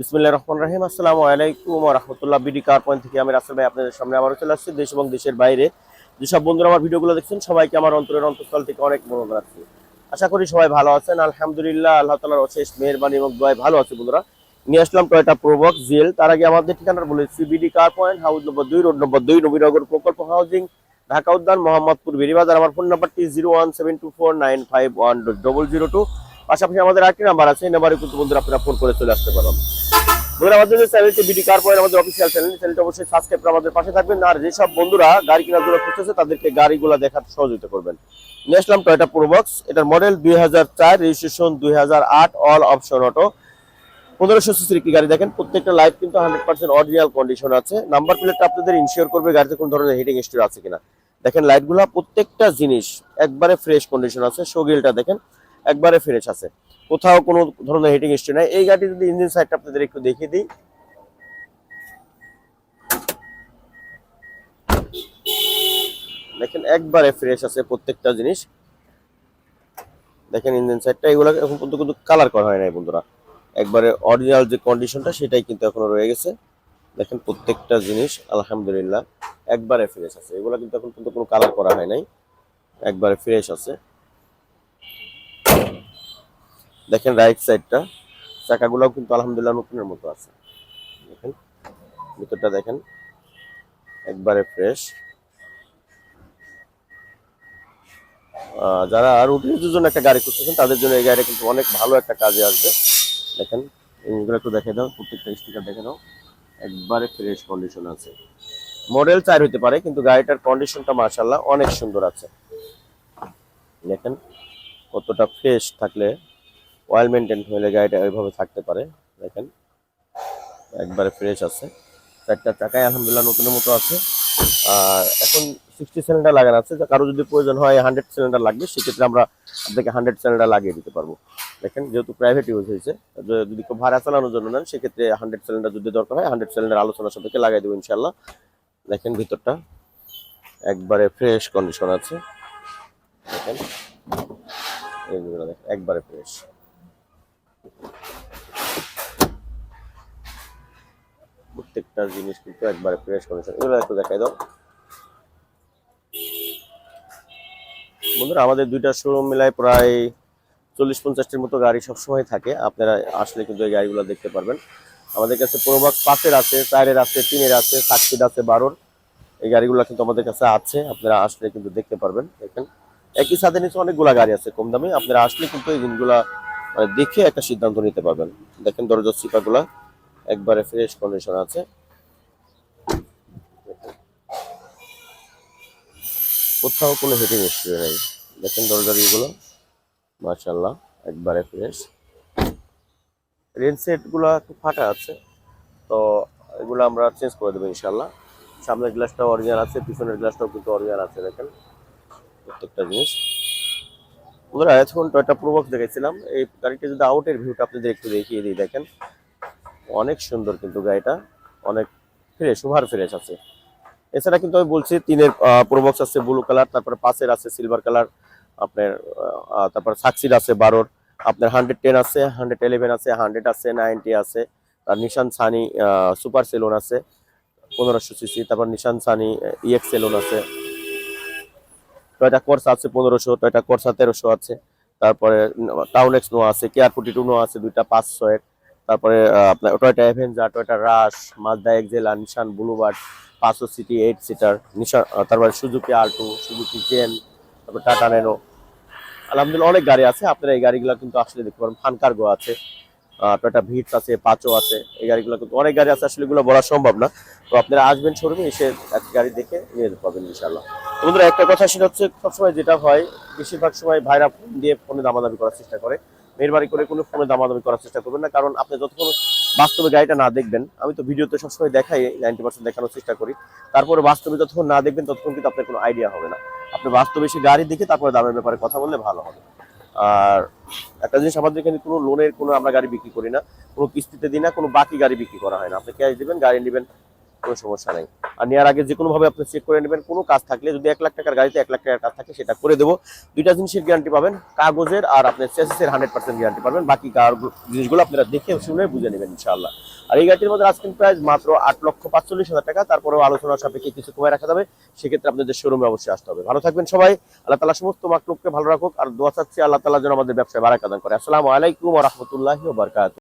বিসমিল্লাহ রহমান রাহিম। আসসালামু আলাইকুম রহমতুল্লাহ। বিডি কার পয়েন্ট থেকে আমি রাসেল ভাই আপনাদের সামনে আবারও চলে আসছি। দেশ এবং দেশের বাইরে। যেসব বন্ধুরা আমার ভিডিওগুলো দেখছেন, সবাইকে আমার অন্তরের অন্তঃস্থল থেকে অনেক মনে রাখছি। আশা করি সবাই ভালো আছেন। আলহামদুলিল্লাহ, আল্লাহ তালার অশেষ মেহরবানি এবং দোয়াই ভালো আছে বন্ধুরা। নিয়ে আসলাম টয়টা প্রোবক জিএল তার আগে আমাদের ঠিকানা বলেছি BD car point, house number দুই, রোড নম্বর দুই, নবীনগর প্রকল্প হাউজিং, ঢাকা উদ্যান, মোহাম্মদপুর বেরিবাজার আমার ফোন নাম্বারটি zero one seven two four nine five one double zero two. পাশাপাশি আমাদের আরেকটি নাম্বার আছে। এই নাম্বারে কিন্তু বন্ধুরা আপনারা ফোন করে চলে আসতে পারেন। বন্ধুরা অবশ্যই আমাদের পাশে থাকবেন। আর যেসব বন্ধুরা গাড়ি তাদেরকে দেখার সহযোগিতা করবেন। টয়টা মডেল দুই হাজার চার রেজিস্ট্রেশন দুই হাজার আট অল অপশন পনেরোশো গাড়ি দেখেন, প্রত্যেকটা কিন্তু হান্ড্রেড পার্সেন্ট কন্ডিশন আছে। নাম্বার প্লেটটা আপনাদের ইনশিওর করবে গাড়িতে কোন ধরনের হিটিং আছে কিনা। দেখেন প্রত্যেকটা জিনিস একবারে ফ্রেশ কন্ডিশন আছে। শোগিলটা দেখেন, একবারে ফ্রেশ আছে। কোথাও কোনো ধরনের হিটিং হিস্ট্রি নাই। এই গাড়ির যদি ইঞ্জিন সাইডটা আপনাদের একটু দেখিয়ে দিই। দেখেন একবারে ফ্রেশ আছে প্রত্যেকটা জিনিস। দেখেন ইঞ্জিন সাইডটা এগুলো এখন পর্যন্ত কিন্তু কালার করা হয় নাই বন্ধুরা। একবারে অরিজিনাল যে কন্ডিশনটা সেটাই কিন্তু এখনও রয়ে গেছে। দেখেন প্রত্যেকটা জিনিস, আলহামদুলিল্লাহ, একবারে ফ্রেশ আছে। এগুলো কিন্তু এখন পর্যন্ত কোনো কালার করা হয় নাই। একবারে ফ্রেশ আছে। দেখেন রাইট সাইডটা চাকাগুলোও কিন্তু আলহামদুলিল্লাহ নতুনের মতো আছে। দেখেন, ভিতরটা দেখেন, একবারে ফ্রেশ যারা রুটিনের জন্য একটা গাড়ি খুঁজতেছেন, তাদের জন্য এই গাড়িটা কিন্তু অনেক ভালো একটা কাজে আসবে। দেখেন এগুলো একটু দেখে দাও, প্রত্যেকটা স্টিকার দেখে দাও একবারে ফ্রেশ কন্ডিশন আছে। মডেল চার হতে পারে, কিন্তু গাড়িটার কন্ডিশনটা মার্শাল্লাহ অনেক সুন্দর আছে। দেখেন, কতটা ফ্রেশ থাকলে অয়েল মেনটেন হলে গাড়িটা ওইভাবে থাকতে পারে, দেখেন। একবারে ফ্রেশ আছে। চারটা চাকায় আলহামদুলিল্লাহ নতুনের মতো আছে। আর এখন সিক্সটি সিলিন্ডার লাগানো আছে। কারও যদি প্রয়োজন হয় হান্ড্রেড সিলিন্ডার লাগবে, সেক্ষেত্রে আমরা আপনাকে হান্ড্রেড সিলিন্ডার লাগিয়ে দিতে পারব। দেখেন, যেহেতু প্রাইভেট ইউজ হয়েছে যদি কেউ ভাড়া চালানোর জন্য নেন, সেক্ষেত্রে হান্ড্রেড সিলিন্ডার যদি দরকার হয় হান্ড্রেড সিলিন্ডার আলোচনা সাপেক্ষে লাগাই দেবো ইনশাল্লাহ দেখেন ভিতরটা, একবারে ফ্রেশ কন্ডিশন আছে। দেখেন একবারে ফ্রেশ প্রত্যেকটা জিনিস কিন্তু একবারে ফ্রেশ কন্ডিশন এগুলো একটু দেখাই দাও। বন্ধুরা, আমাদের দুইটা শোরুম মিলায় প্রায় চল্লিশ পঞ্চাশটির মতো গাড়ি সবসময় থাকে। আপনারা আসলে কিন্তু এই গাড়িগুলো দেখতে পারবেন। আমাদের কাছে প্রোবাক পাঁচের আছে, চারের আছে, তিনের আছে, সাতটির আছে, বারোর। এই গাড়িগুলো কিন্তু আমাদের কাছে আছে। আপনারা আসলে কিন্তু দেখতে পারবেন। দেখেন, একই সাথে নিচে অনেকগুলা গাড়ি আছে কম দামে। আপনারা আসলে কিন্তু এই জিনিসগুলা মানে দেখে একটা সিদ্ধান্ত নিতে পারবেন। দেখেন দরজার সিপাগুলা একবারে ফ্রেশ কন্ডিশন আছে। কোথাও কোনো হিটিং হিস্ট্রি নেই। দেখেন দরজার ইগুলো মার্শাল্লাহ একবারে ফ্রেশ রেন সেটগুলো একটু ফাটা আছে, তো এগুলো আমরা চেঞ্জ করে দেবো ইনশাল্লাহ সামনের গ্লাসটাও অরিজিনাল আছে, পিছনের গ্লাসটাও কিন্তু অরিজিনাল আছে, দেখেন। প্রত্যেকটা জিনিস। বন্ধুরা এখন টয়টা প্রোবক্স দেখাইছিলাম। এই গাড়িটা যদি আউটের ভিউটা আপনাদের একটু দেখিয়ে দিই, দেখেন। অনেক সুন্দর কিন্তু গাড়িটা। অনেক ফ্রেশ ওভার ফ্রেশ আছে। এছাড়া কিন্তু আমি বলছি তিনের প্রোবক্স আছে ব্লু কালার, তারপরে পাঁচের আছে সিলভার কালার, আপনার তারপর সাকসিড আছে বারোর, আপনার হান্ড্রেড টেন আছে, হান্ড্রেড ইলেভেন আছে, হান্ড্রেড আছে, নাইনটি আছে, আর নিশান সানি সুপার সেলুন আছে, পনেরোশো সিসি, তারপর নিশান সানি ইএক্স সেলুন আছে। টয়টা কোর্স আছে, পনেরোশো টয়টা কোর্সা তেরোশো আছে। তারপরে টাউন এক্স নো আছে কেয়ার ফোর্টি টু নো আছে, দুইটা পাঁচশো এর তারপরে আপনার Toyota Avenger Toyota Rush Mazda Axela Nissan Bluebird পাঁচশো সিটি এইট সিটার নিশান তারপরে সুজুকি আল্টো সুজুকি জেন তারপর টাটা নেনো আলহামদুলিল্লাহ, অনেক গাড়ি আছে, আপনারা এই গাড়িগুলো কিন্তু আসলে দেখতে পারেন ফানকার্গো আছে। টয়টা ভিটস আছে, পাঁচও আছে, এই গাড়িগুলো কিন্তু অনেক গাড়ি আছে, আসলে এগুলো বলা সম্ভব না। তো আপনারা আসবেন শোরুমে, এসে এক গাড়ি দেখে নিয়ে যেতে পারবেন ইনশাল্লাহ বন্ধুরা, একটা কথা সেটা হচ্ছে, সবসময় যেটা হয়, বেশিরভাগ সময় ভাইরা ফোন দিয়ে ফোনে দামাদামি করার চেষ্টা করে। মেহরবানি করে কোনো ফোনে দামাদামি করার চেষ্টা করবেন না, কারণ আপনি যতক্ষণ বাস্তবে গাড়িটা না দেখবেন, আমি তো ভিডিওতে সবসময় দেখাই নাইনটি পার্সেন্ট দেখানোর চেষ্টা করি। তারপরে বাস্তবে যতক্ষণ না দেখবেন, ততক্ষণ কিন্তু আপনার কোনো আইডিয়া হবে না। আপনি বাস্তবে এসে গাড়ি দেখে তারপরে দামের ব্যাপারে কথা বললে ভালো হবে। আর একটা জিনিস আমাদের এখানে কোনো লোনের কোনো আমরা গাড়ি বিক্রি করি না, কোনো কিস্তিতে দিই না, কোনো বাকি গাড়ি বিক্রি করা হয় না। আপনি ক্যাশ দেবেন, গাড়ি নেবেন, কোনো সমস্যা নেই। আর নেওয়ার আগে যে কোনোভাবে আপনি চেক করে নেবেন, কোনো কাজ থাকলে যদি এক লাখ টাকার গাড়িতে এক লাখ টাকার কাজ থাকে সেটা করে দেবো। দুইটা জিনিসের গ্যারান্টি পাবেন, কাগজের আর আপনার চেসিসের হান্ড্রেড পার্সেন্ট গ্যারান্টি পাবেন। বাকি জিনিসগুলো আপনারা দেখে শুনে বুঝে নেবেন, ইনশাআল্লাহ। আর এই গাড়িটির মধ্যে আজকের প্রাইস মাত্র আট লক্ষ পাঁচচল্লিশ হাজার টাকা। তারপরেও আলোচনা সাপেক্ষে কিছু কমে রাখা যাবে। সেক্ষেত্রে আপনাদের শোরুমে অবশ্যই আসতে হবে। ভালো থাকবেন সবাই। আল্লাহ তালা সমস্ত মাকলুককে ভালো রাখুক। আর দোয়া চাচ্ছি আল্লাহ তালা যেন আমাদের ব্যবসায় বারাকাদান করে। আসসালামু আলাইকুম রহমতুল্লাহ বারকাত